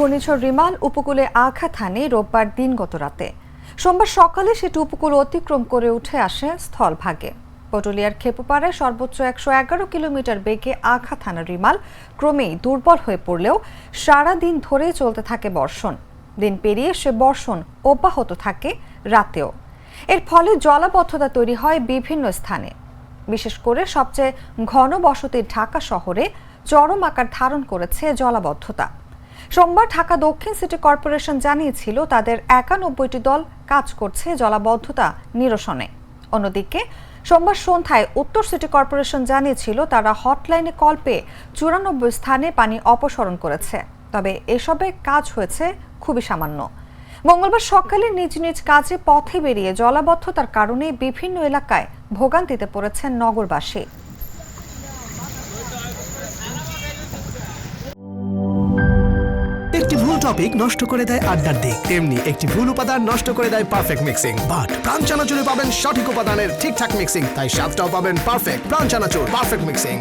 ঘূর্ণিঝড় রিমাল উপকূলে আঘাত হানে রোববার দিনগত রাতে। সোমবার সকালে সেটি উপকূল অতিক্রম করে উঠে আসে স্থলভাগে। পটুলিয়ার খেপুপাড়ায় সর্বোচ্চ একশো এগারো কিলোমিটার বেগে আঘাত হানা রিমাল ক্রমেই দুর্বল হয়ে পড়লেও সারা দিন ধরেই চলতে থাকে বর্ষণ। দিন পেরিয়ে সে বর্ষণ অব্যাহত থাকে রাতেও। এর ফলে জলাবদ্ধতা তৈরি হয় বিভিন্ন স্থানে। বিশেষ করে সবচেয়ে ঘন বসতির ঢাকা শহরে চরম আকার ধারণ করেছে জলাবদ্ধতা। সোমবার ঢাকা দক্ষিণ সিটি কর্পোরেশন জানিয়েছিল, তাদের একানব্বইটি দল কাজ করছে জলাবদ্ধতা নিরসনে। অন্যদিকে, সোমবার সন্ধ্যায় উত্তর সিটি কর্পোরেশন জানিয়েছিল, তারা হটলাইনে কল পেয়ে চুরানব্বই স্থানে পানি অপসারণ করেছে। তবে এসবে কাজ হয়েছে খুবই সামান্য। মঙ্গলবার সকালে নিজ নিজ কাজে পথে বেরিয়ে জলাবদ্ধতার কারণে বিভিন্ন এলাকায় ভোগান্তিতে পড়েছেন নগরবাসী। একটি ভুল টপিক নষ্ট করে দেয় আড্ডার দিক। তেমনি একটি ভুল উপাদান নষ্ট করে দেয় পারফেক্ট মিক্সিং বাট প্রাণ চানাচুরে পাবেন সঠিক উপাদানের ঠিকঠাক মিক্সিং তাই স্বাদটাও পাবেন পারফেক্ট প্রাণ চানাচুর পারফেক্ট মিক্সিং